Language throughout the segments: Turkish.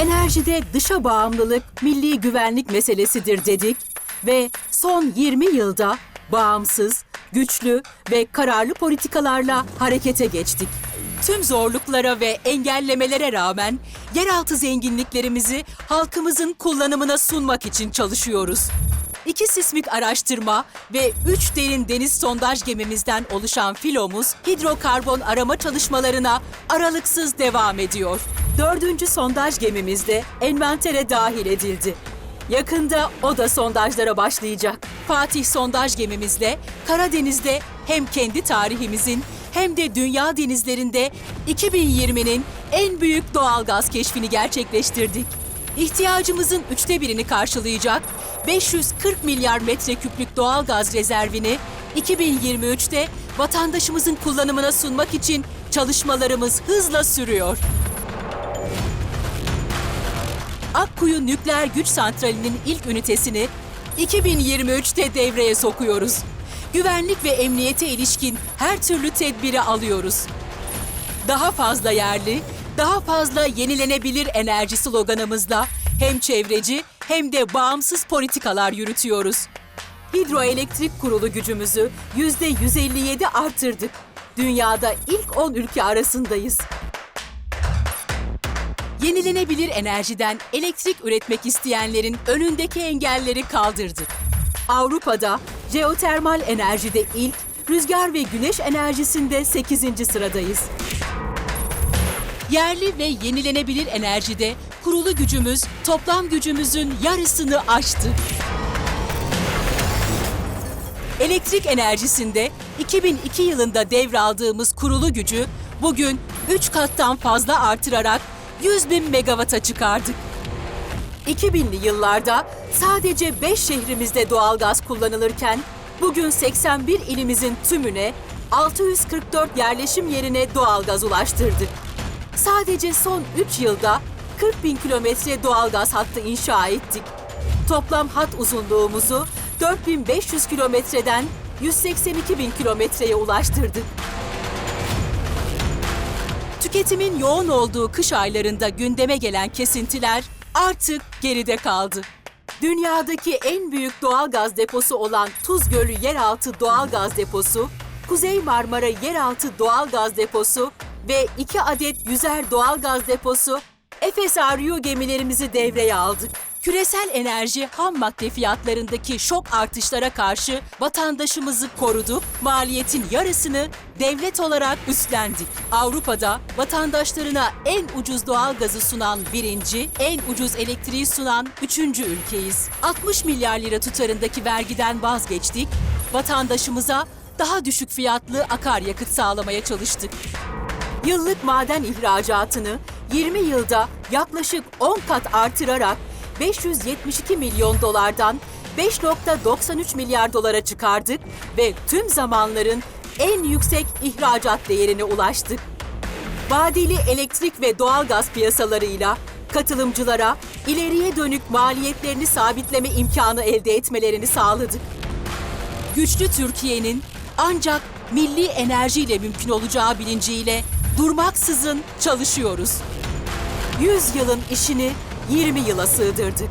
Enerjide dışa bağımlılık milli güvenlik meselesidir dedik ve son 20 yılda bağımsız, güçlü ve kararlı politikalarla harekete geçtik. Tüm zorluklara ve engellemelere rağmen yeraltı zenginliklerimizi halkımızın kullanımına sunmak için çalışıyoruz. İki sismik araştırma ve üç derin deniz sondaj gemimizden oluşan filomuz hidrokarbon arama çalışmalarına aralıksız devam ediyor. Dördüncü sondaj gemimiz de envantere dahil edildi. Yakında o da sondajlara başlayacak. Fatih sondaj gemimizle Karadeniz'de hem kendi tarihimizin hem de dünya denizlerinde 2020'nin en büyük doğalgaz keşfini gerçekleştirdik. İhtiyacımızın üçte birini karşılayacak 540 milyar metreküplük doğalgaz rezervini 2023'te vatandaşımızın kullanımına sunmak için çalışmalarımız hızla sürüyor. Akkuyu Nükleer Güç Santrali'nin ilk ünitesini 2023'te devreye sokuyoruz. Güvenlik ve emniyete ilişkin her türlü tedbiri alıyoruz. Daha fazla yerli, daha fazla yenilenebilir enerji sloganımızla hem çevreci hem de bağımsız politikalar yürütüyoruz. Hidroelektrik kurulu gücümüzü %157 arttırdık. Dünyada ilk 10 ülke arasındayız. Yenilenebilir enerjiden elektrik üretmek isteyenlerin önündeki engelleri kaldırdık. Avrupa'da jeotermal enerjide ilk, rüzgar ve güneş enerjisinde 8. sıradayız. Yerli ve yenilenebilir enerjide kurulu gücümüz toplam gücümüzün yarısını aştı. Elektrik enerjisinde 2002 yılında devraldığımız kurulu gücü bugün 3 kattan fazla artırarak 100 bin megawata çıkardık. 2000'li yıllarda sadece 5 şehrimizde doğalgaz kullanılırken bugün 81 ilimizin tümüne 644 yerleşim yerine doğalgaz ulaştırdık. Sadece son 3 yılda 40 bin kilometre doğalgaz hattı inşa ettik. Toplam hat uzunluğumuzu 4500 kilometreden 182 bin kilometreye ulaştırdık. Tüketimin yoğun olduğu kış aylarında gündeme gelen kesintiler artık geride kaldı. Dünyadaki en büyük doğalgaz deposu olan Tuz Gölü Yeraltı Doğalgaz Deposu, Kuzey Marmara Yeraltı Doğalgaz Deposu ve iki adet yüzer doğalgaz deposu Efes Aryu gemilerimizi devreye aldık. Küresel enerji ham madde fiyatlarındaki şok artışlara karşı vatandaşımızı koruduk, maliyetin yarısını devlet olarak üstlendik. Avrupa'da vatandaşlarına en ucuz doğalgazı sunan birinci, en ucuz elektriği sunan üçüncü ülkeyiz. 60 milyar lira tutarındaki vergiden vazgeçtik, vatandaşımıza daha düşük fiyatlı akaryakıt sağlamaya çalıştık. Yıllık maden ihracatını 20 yılda yaklaşık 10 kat artırarak 572 milyon dolardan 5.93 milyar dolara çıkardık ve tüm zamanların en yüksek ihracat değerine ulaştık. Vadeli elektrik ve doğalgaz piyasalarıyla katılımcılara ileriye dönük maliyetlerini sabitleme imkanı elde etmelerini sağladık. Güçlü Türkiye'nin ancak milli enerjiyle mümkün olacağı bilinciyle durmaksızın çalışıyoruz. 100 yılın işini 20 yıla sığdırdık.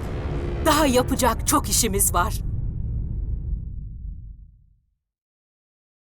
Daha yapacak çok işimiz var.